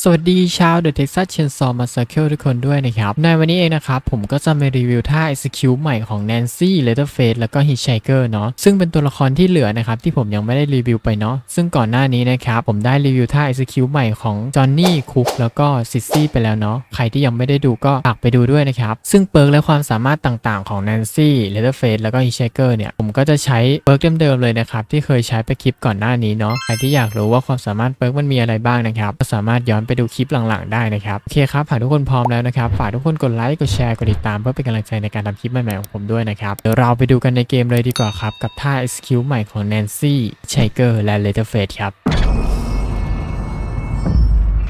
สวัสดีชาว The Texas Chainsaw Massacre ทุกคนด้วยนะครับ ในวันนี้เองนะครับ ผมก็จะมารีวิวท่า execute ใหม่ของ Nancy Leatherface แล้วก็ Hitchhiker เนาะซึ่งเป็นตัวละครที่เหลือนะครับ ที่ผมยังไม่ได้รีวิวไปเนาะซึ่งก่อนหน้านี้นะครับ ผมได้รีวิวท่า execute ใหม่ของ Johnny Cook แล้วก็ Sissy ไปแล้วเนาะใครที่ยังไม่ได้ดูก็ฝากไปดูด้วยนะครับ ซึ่งเปิร์กและความสามารถต่างๆของ Nancy Leatherface แล้วก็ Hitchhiker เนี่ยผมก็จะใช้เปิร์กเดิมๆเลยนะครับที่เคยใช้ไปคลิปก่อนหน้านี้เนาะใครที่อยากรู้ว่าความสามารถเปิร์กมันมีอะไรบ้างนะครับก็สามารถย้อนไปดูคลิปหลังๆ ได้นะครับ โอเคครับ หากทุกคนพร้อมแล้วนะครับ ฝากทุกคนกดไลค์ กดแชร์ กดติดตามเพื่อเป็นกำลังใจในการทำคลิปใหม่ๆของผมด้วยนะครับ เดี๋ยวเราไปดูกันในเกมเลยดีกว่าครับ กับท่า execute ใหม่ของ Nancy Shaker และ Leatherface ครับ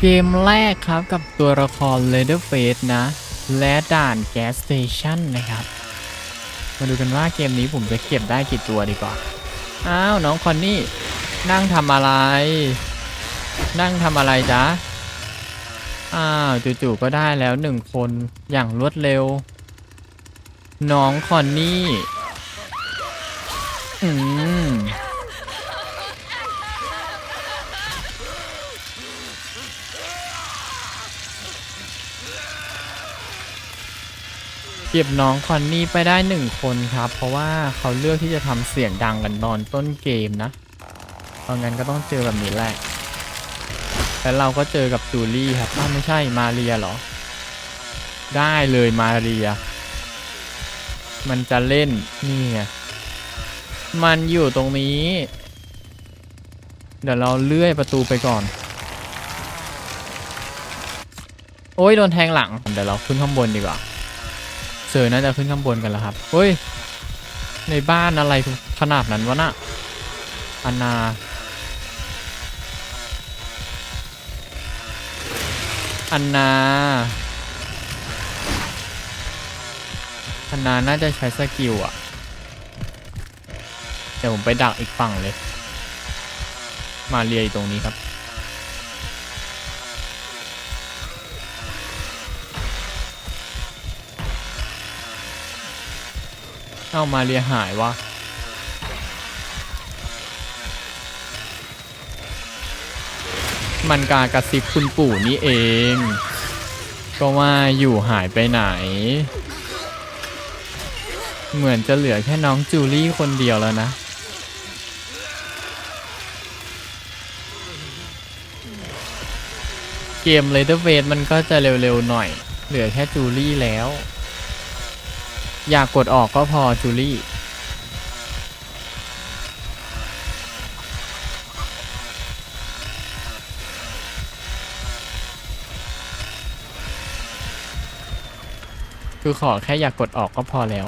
เกมแรกครับกับตัวละคร Leatherface นะ และด่าน Gas Station นะครับ มาดูกันว่าเกมนี้ผมจะเก็บได้กี่ตัวดีกว่า อ้าวน้องคอนนี่นั่งทำอะไร นั่งทำอะไรจ๊ะ อ้าวจู่ๆก็ได้แล้วหนึ่งคนอย่างรวดเร็ว น้องคอนนี่ อืมเก็บน้องคอนนี่ไปได้หนึ่งคนครับ เพราะว่าเขาเลือกที่จะทำเสียงดังกันตอนต้นเกมนะเพราะงั้นก็ต้องเจอแบบนี้แหละ แล้วเราก็เจอกับจูลี่ครับอ้าวไม่ใช่มาเรียเหรอ ได้เลยมาเรีย มันจะเล่นนี่ไงมันอยู่ตรงนี้ เดี๋ยวเราเลื่อยประตูไปก่อน โอ้ยโดนแทงหลัง เดี๋ยวเราขึ้นข้างบนดีกว่าเซอร์น่าจะขึ้นข้างบนกันแล้วครับเฮ้ย ในบ้านอะไรขนาดนั้นวะน่ะอนา อันนาอันนาน่าจะใช้สกิลอะเดี๋ยวผมไปดักอีกฝั่งเลย มาเรียอยู่ตรงนี้ครับ เอามาเรียหายวะ มันกากระซิบคุณปู่นี่เอง ก็ว่าอยู่หายไปไหน เหมือนจะเหลือแค่น้องจูลี่คนเดียวแล้วนะ เกมเลเ e อร์เวทมันก็จะเร็วๆหน่อย เหลือแค่จูลี่แล้ว อยากกดออกก็พอจูลี่ คือขอแค่อยากกดออกก็พอแล้ว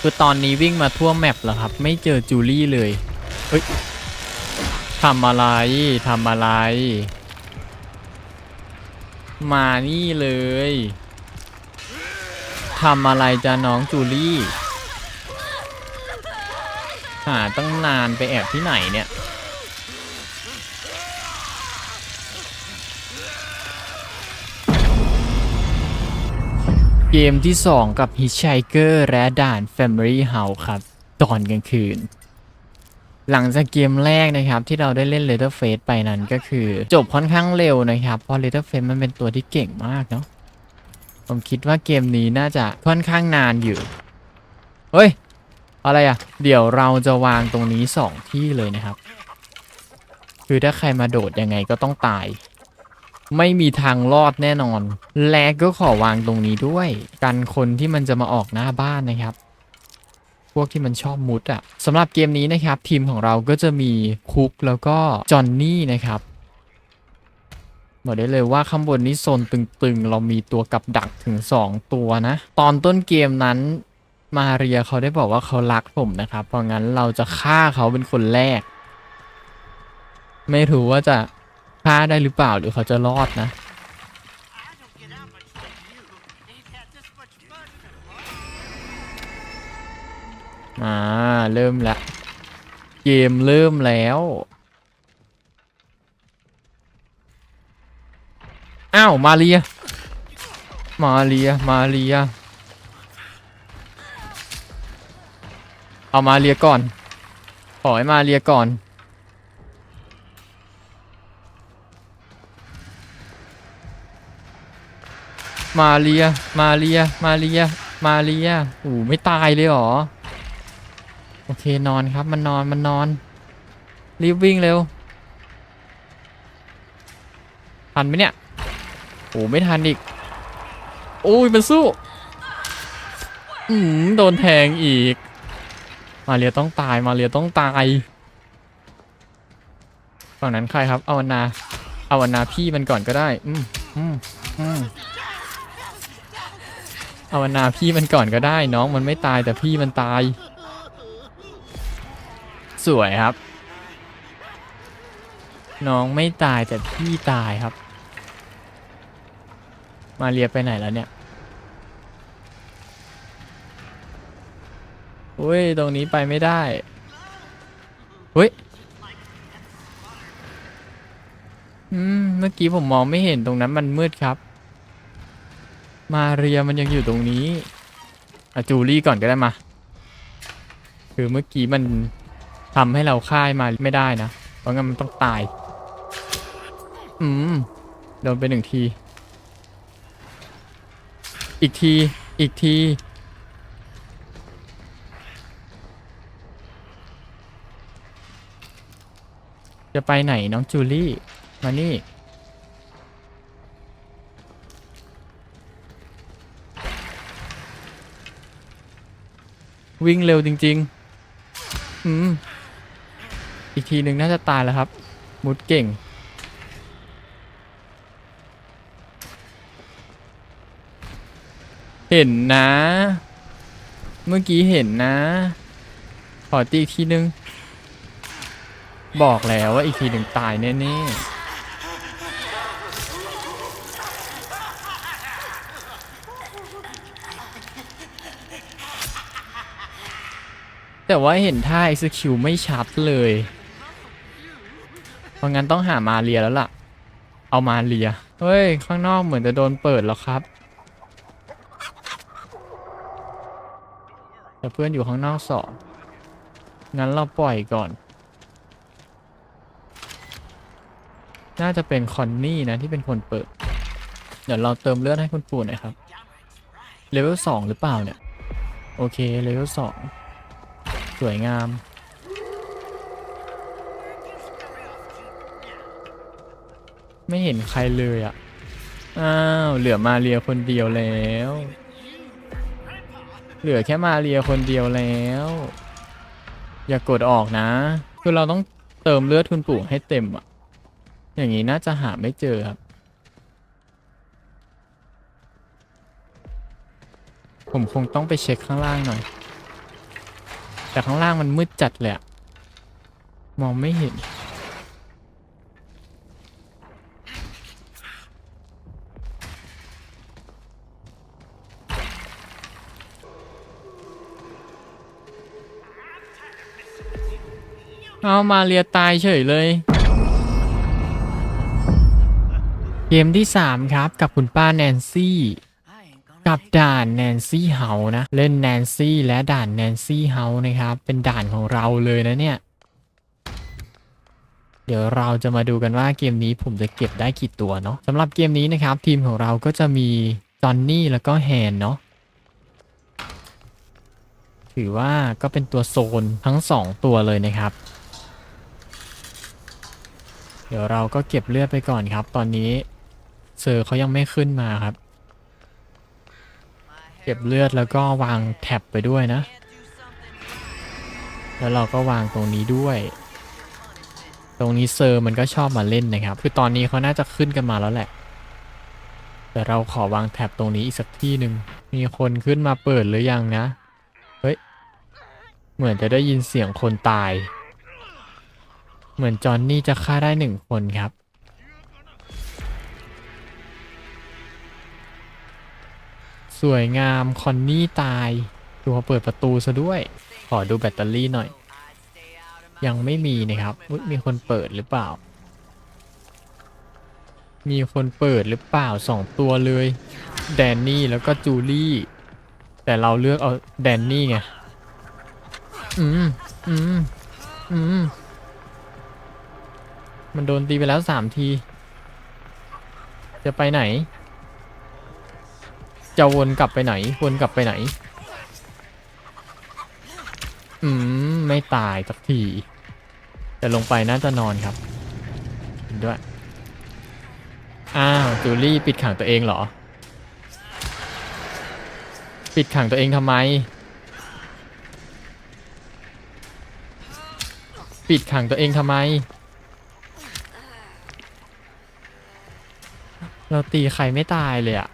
คือตอนนี้วิ่งมาทั่วแมปแล้วครับ ไม่เจอจูลี่เลยเฮ้ยทำอะไรทำอะไร มานี่เลยทำอะไรจ้าน้องจูลี่ หาตั้งนานไปแอบที่ไหนเนี่ย เกมที่ 2 กับ Hitchhiker และด่าน Family House ครับ ตอนกลางคืน หลังจากเกมแรกนะครับที่เราได้เล่น Leatherface ไปนั้นก็คือ จบค่อนข้างเร็วนะครับ เพราะ Leatherface มันเป็นตัวที่เก่งมากเนาะผมคิดว่าเกมนี้น่าจะค่อนข้างนานอยู่ เฮ้ย อะไรอะ เดี๋ยวเราจะวางตรงนี้ 2 ที่เลยนะครับ คือถ้าใครมาโดดยังไงก็ต้องตาย ไม่มีทางรอดแน่นอน และก็ขอวางตรงนี้ด้วย กันคนที่มันจะมาออกหน้าบ้านนะครับ พวกที่มันชอบมุดอะ่ะสำหรับเกมนี้นะครับ ทีมของเราก็จะมีคุกแล้วก็จอนนี่นะครับบอกได้เลยว่าข้างบนนี้โซนตึงๆ เรามีตัวกับดักถึง 2 ตัวนะ ตอนต้นเกมนั้นมาเรียเขาได้บอกว่าเขารักผมนะครับ เพราะงั้นเราจะฆ่าเขาเป็นคนแรก ไม่รู้ว่าจะ ฆ่าได้หรือเปล่าหรือเขาจะรอดนะ I don't get out much from you. Ain't had this much fun in a while. อ่าเริ่มแล้วเกมเริ่มแล้วอ้าวมาเรีย มาเรีย มาเรีย เอามาเรียก่อน ขอให้มาเรียก่อน มาเรีย มาเรีย มาเรีย มาเรียโอ้ไม่ตายเลยหรอ โอเคนอนครับ มันนอน มันนอน รีบวิ่งเร็ว ทันไหมเนี่ย โอ้ไม่ทันอีก โอ้ยมันสู้ อืมโดนแทงอีก มาเรียต้องตาย มาเรียต้องตายฝั่งนั้นใครครับ เอาวันนา เอาวันนาพี่มันก่อนก็ได้ อืมอืมอืม เอาวนาพี่มันก่อนก็ได้ น้องมันไม่ตายแต่พี่มันตาย สวยครับ น้องไม่ตายแต่พี่ตายครับ มาเรียไปไหนแล้วเนี่ยอุ้ย ตรงนี้ไปไม่ได้เฮ้ยอืมเมื่อกี้ผมมองไม่เห็นตรงนั้นมันมืดครับ มาเรียมันยังอยู่ตรงนี้อะจูลี่ก่อนก็ได้มา คือเมื่อกี้มันทำให้เราค่ายมาไม่ได้นะ เพราะงั้นมันต้องตาย อืม โดนไปหนึ่งที อีกที อีกที จะไปไหนน้องจูลี่ มานี่ วิ่งเร็วจริง ๆ อืม อีกทีหนึ่งน่าจะตายแล้วครับ มุดเก่ง เห็นนะ เมื่อกี้เห็นนะ ขอตีอีกทีนึงบอกแล้วว่าอีกทีหนึ่งตายแน่ๆ แต่ว่าเห็นท่า execute ไม่ชัดเลย เพราะงั้นต้องหามาเรียแล้วล่ะ เอามาเรีย เฮ้ย ข้างนอกเหมือนจะโดนเปิดแล้วครับ แต่เพื่อนอยู่ข้างนอกสองงั้นเราปล่อยก่อน น่าจะเป็นคอนนี่นะที่เป็นคนเปิด เดี๋ยวเราเติมเลือดให้คุณปู่หน่อยครับ เลเวลสองหรือเปล่าเนี่ย โอเค เลเวลสอง สวยงาม ไม่เห็นใครเลยอะ อ้าว เหลือมาเรียคนเดียวแล้ว เหลือแค่มาเรียคนเดียวแล้ว อย่ากดออกนะ คือเราต้องเติมเลือดคุณปู่ให้เต็มอะ อย่างนี้น่าจะหาไม่เจอครับ ผมคงต้องไปเช็คข้างล่างหน่อย แต่ข้างล่างมันมืดจัดเลยอะมองไม่เห็น เอามาเรียตายเฉยเลย เกมที่ 3 ครับกับคุณป้าแนนซี่ กับด่านแนนซี่เฮานะ เล่นแนนซี่และด่านแนนซี่เฮานะครับ เป็นด่านของเราเลยนะเนี่ย เดี๋ยวเราจะมาดูกันว่าเกมนี้ผมจะเก็บได้กี่ตัวเนาะสำหรับเกมนี้นะครับ ทีมของเราก็จะมีจอนนี่แล้วก็แฮนเนาะถือว่าก็เป็นตัวโซนทั้ง 2 ตัวเลยนะครับ เดี๋ยวเราก็เก็บเลือดไปก่อนครับ ตอนนี้เซอร์เขายังไม่ขึ้นมาครับ ก็บเลือดแล้วก็วางแท็บไปด้วยนะ แล้วเราก็วางตรงนี้ด้วย ตรงนี้เซอร์มันก็ชอบมาเล่นนะครับ คือตอนนี้เขาน่าจะขึ้นกันมาแล้วแหละ แต่เราขอวางแท็บตรงนี้อีกสักที่หนึ่ง มีคนขึ้นมาเปิดหรือยังนะ เฮ้ย เหมือนจะได้ยินเสียงคนตาย เหมือนจอห์นนี่จะฆ่าได้หนึ่งคนครับ สวยงามคอนนี่ตาย ดูเขาเปิดประตูซะด้วย ขอดูแบตเตอรี่หน่อย ยังไม่มีนะครับมีคนเปิดหรือเปล่า มีคนเปิดหรือเปล่าสองตัวเลย แดนนี่แล้วก็จูลี่ แต่เราเลือกเอาแดนนี่ไง อืม อืม อืม มันโดนตีไปแล้วสามที จะไปไหน จะวนกลับไปไหน วนกลับไปไหน อืม ไม่ตายสักที แต่ลงไปน่าจะนอนครับเห็นด้วย อ้าว จูลี่ปิดขังตัวเองเหรอ ปิดขังตัวเองทำไม ปิดขังตัวเองทำไม เราตีใครไม่ตายเลยอะ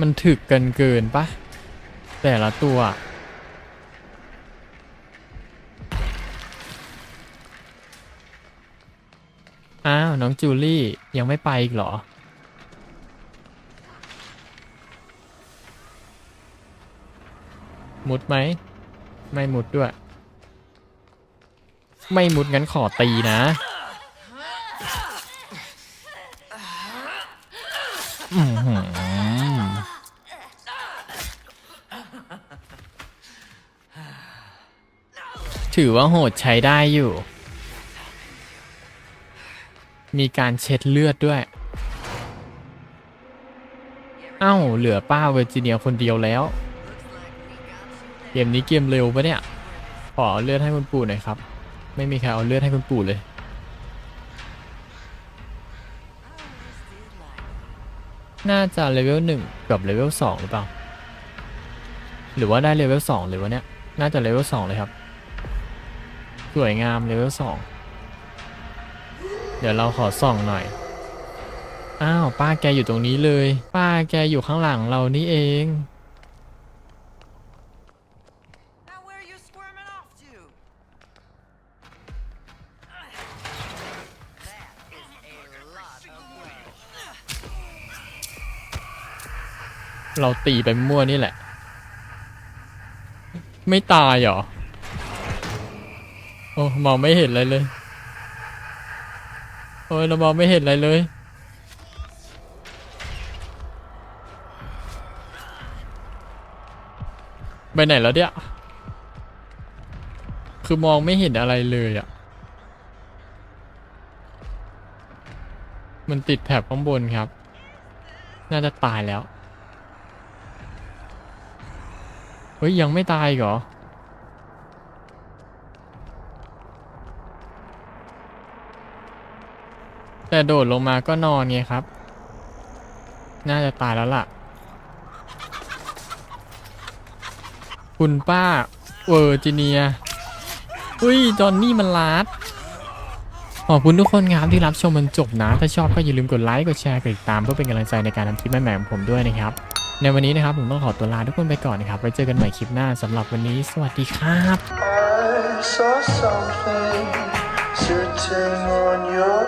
มันถึกเกินเกินปะแต่ละตัว อ้าว น้องจูลี่ยังไม่ไปอีกเหรอ มุดไหม ไม่มุดด้วย ไม่มุดงั้นขอตีนะ ถือว่าโหดใช้ได้อยู่ มีการเช็ดเลือดด้วย เอ้า เหลือป้าเวอร์จิเนียคนเดียวแล้ว เกมนี้เกมเร็วปะเนี่ย ขอเอาเลือดให้คุณปู่หน่อยครับ ไม่มีใครเอาเลือดให้คุณปู่เลย น่าจะเลเวลหนึ่งกับเลเวลสองหรือเปล่า หรือว่าได้เลเวลสองเลยวะเนี่ย น่าจะเลเวลสองเลยครับ สวยงามเลเวลสองเดี๋ยวเราขอส่องหน่อย อ้าว ป้าแกอยู่ตรงนี้เลย ป้าแกอยู่ข้างหลังเรานี่เอง Now where are you squirming off to? That is a lot of blood. เราตีไปมั่วนี่แหละ ไม่ตายเหรอ โอ้มองไม่เห็นอะไรเลย โอ้ยเรามองไม่เห็นอะไรเลย ไปไหนแล้วเนี่ย คือมองไม่เห็นอะไรเลยอะ่ะ มันติดแถบข้างบนครับ น่าจะตายแล้ว เฮ้ย ยังไม่ตายเหรอ แต่โดดลงมาก็นอนไงครับ น่าจะตายแล้วล่ะ คุณป้าเวอร์จิเนียอุ้ย จอนนี่มันลาดขอบคุณทุกคนครับที่รับชมมันจบนะ ถ้าชอบก็อย่าลืมกดไลค์ กดแชร์ กดติดตามเพื่อเป็นกำลังใจในการทำคลิปใหม่ๆของผมด้วยนะครับ ในวันนี้นะครับผมต้องขอตัวลาทุกคนไปก่อนนะครับ ไว้เจอกันใหม่คลิปหน้าสำหรับวันนี้ สวัสดีครับ I saw something sitting on your